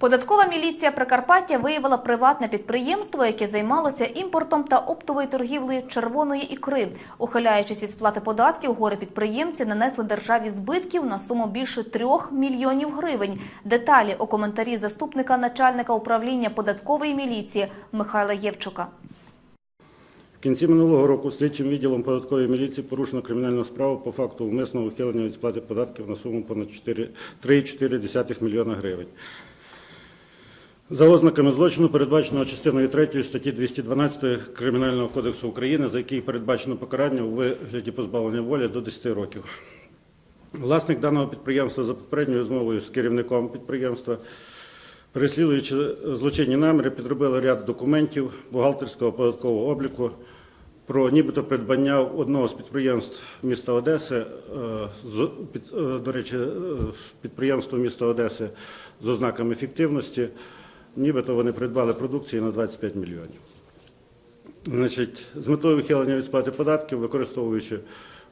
Податкова міліція Прикарпаття виявила приватне підприємство, яке займалося імпортом та оптовою торгівлею червоної ікри. Ухиляючись від сплати податків, горе підприємці нанесли державі збитків на суму більше трьох мільйонів гривень. Деталі у коментарі заступника начальника управління податкової міліції Михайла Євчука. В кінці минулого року слідчим відділом податкової міліції порушено кримінальну справу по факту умисного ухилення від сплати податків на суму понад 4 3,4 мільйона гривень. За ознаками злочину, передбаченого частиною 3 статті 212 Кримінального кодексу України, за який передбачено покарання у вигляді позбавлення волі до 10 років. Власник даного підприємства за попередньою змовою з керівником підприємства Переслідуючи злочинні наміри, підробили ряд документів бухгалтерського податкового обліку про нібито придбання одного з підприємств міста Одеси, е, е, до речі, е, підприємство міста Одеси з ознаками фіктивності, нібито вони придбали продукції на 25 мільйонів. З метою вихилення від сплати податків, використовуючи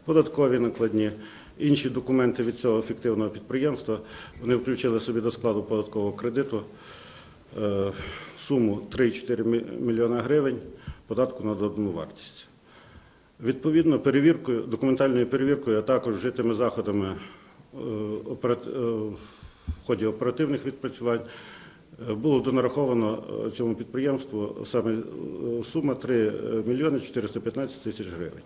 податкові накладні, інші документи від цього фіктивного підприємства, вони включили собі до складу податкового кредиту е, суму 3,4 мі- мільйона гривень податку на додану вартість. Відповідно, перевіркою, документальною перевіркою, а також вжитими заходами е, е, в ході оперативних відпрацювань було донараховано е, цьому підприємству саме е, сума 3 мільйони 415 тисяч гривень.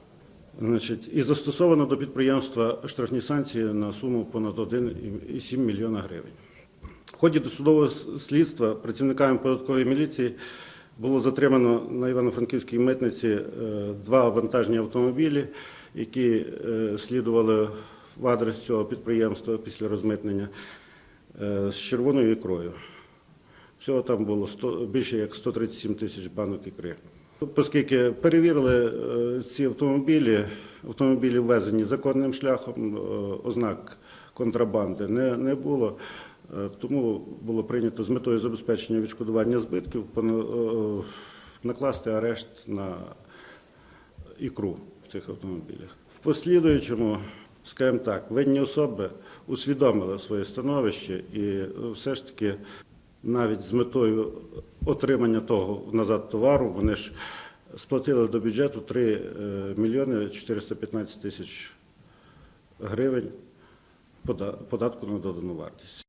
Значить, і застосовано до підприємства штрафні санкції на суму понад 1,7 мільйона гривень. В ході досудового слідства працівниками податкової міліції було затримано на Івано-Франківській митниці е, два вантажні автомобілі, які е, слідували в адрес цього підприємства після розмитнення е, з червоною ікрою. Всього там було 100, більше як 137 тисяч банок ікри. Оскільки перевірили е, ці автомобілі, автомобілі ввезені законним шляхом, е, ознак контрабанди не, не було, е, тому було прийнято з метою забезпечення відшкодування збитків накласти арешт на ікру в цих автомобілях. В послідуючому, скажімо так, винні особи усвідомили своє становище і все ж таки навіть з метою отримання того назад товару, вони ж сплатили до бюджету 3 е, мільйони 415 тисяч гривень податку на додану вартість.